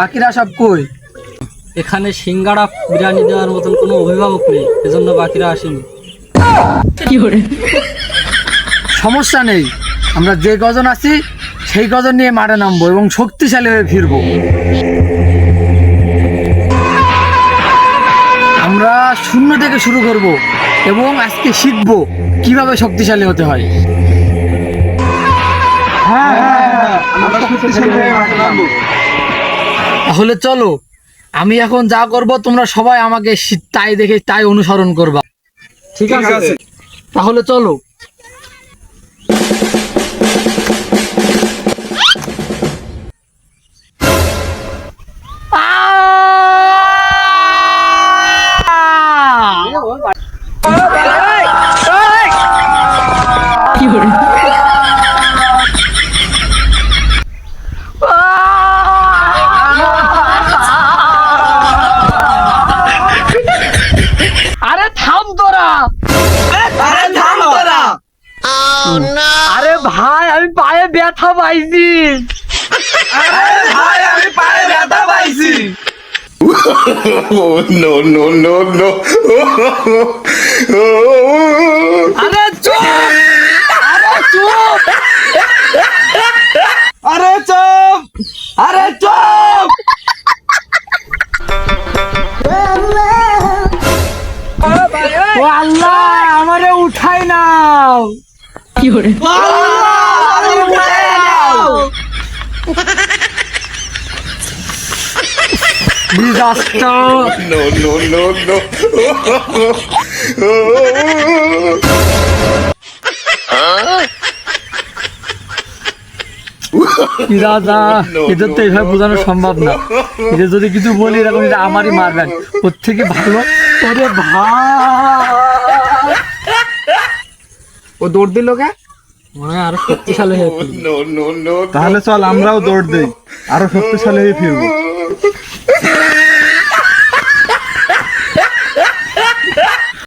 বাকিরা সব কই? এখানে সিঙ্গাড়া বিরিয়ানি দেওয়ার মতন কোনো অভিভাবক নেই এজন্য বাকিরা আসেনি। সমস্যা নেই। আমরা যে গজন আছি সেই গজন নিয়ে মাঠে নামবো এবং শক্তিশালী হয়ে ফিরবো। আমরা শূন্য থেকে শুরু করব এবং আজকে শিখব কীভাবে শক্তিশালী হতে হয়। তাহলে চলো আমি এখন যা করব তোমরা সবাই আমাকে তাই দেখে তাই অনুসরণ করবা। ঠিক আছে। তাহলে চলো। আরে থাম তোরা আরে ভাই আমি পায়ে ব্যথা পাইছি। আরে ভাই আমি পায়ে ব্যথা পাইছি। Oh no no no no! আরে চুপ! আরে চুপ! আরে চুপ! আরে চুপ! ও আল্লাহ আমারে উঠাই নাও। আরে উঠে যাও No no no no! কি রাজা এটা তো এভাবে বোঝানো সম্ভব না। এটা যদি কিছু বলি এরকম আমারই মারবেন। ওর থেকে ভালো? ওরে ভাই ও দৌড় দিল কে মনে হয় আরও শক্তিশালী হয়ে ফিরবে। No! তাহলে চল আমরাও দৌড় দিই আরও শক্তিশালী হয়ে ফিরবো